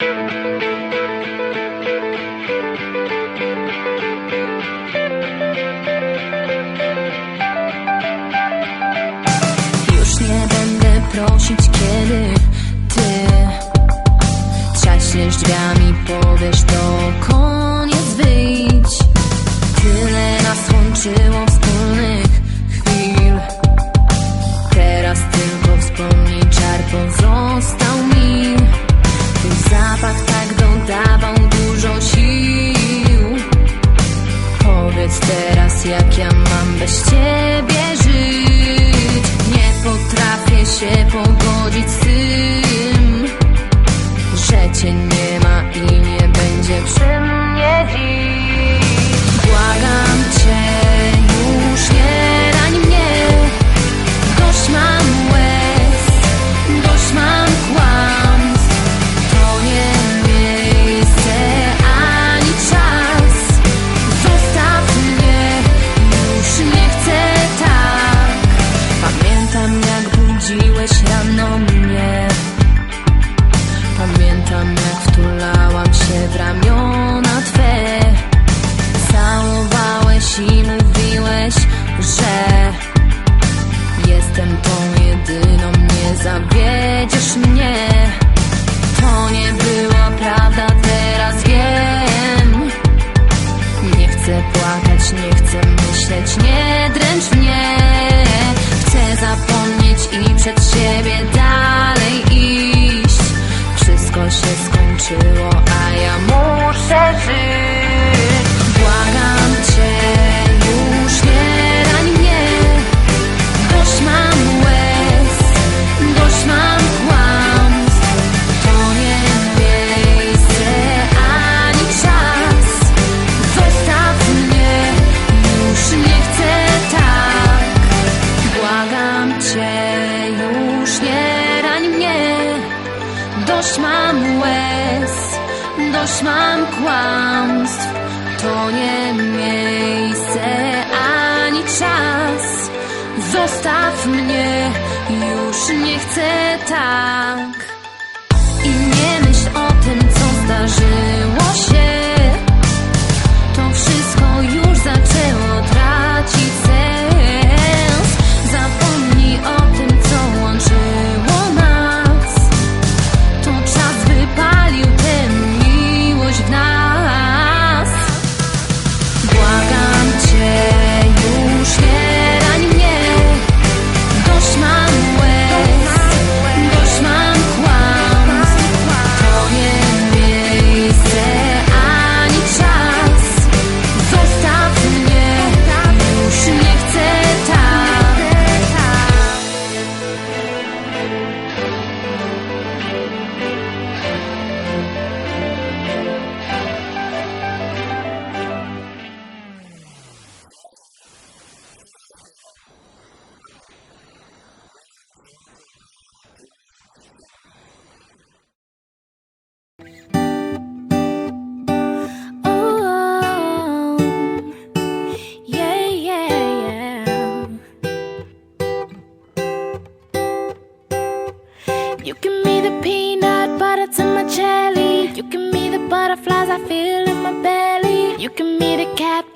Już nie będę prosić, kiedy ty trzaśniesz drzwiami, powiesz to koniec, wyjdź. Tyle nas łączyło wspólnych jak ja mam bez ciebie żyć. Nie potrafię się pogodzić nie chcę myśleć, nie dręcz mnie. Chcę zapomnieć i przed siebie Cię, już nie rań mnie. Dość mam łez, dość mam kłamstw. To nie miejsce ani czas. Zostaw mnie, już nie chcę tak. I nie myśl o tym, co zdarzyło You give me the peanut butter to my jelly. You give me the butterflies I feel in my belly. You give me the cat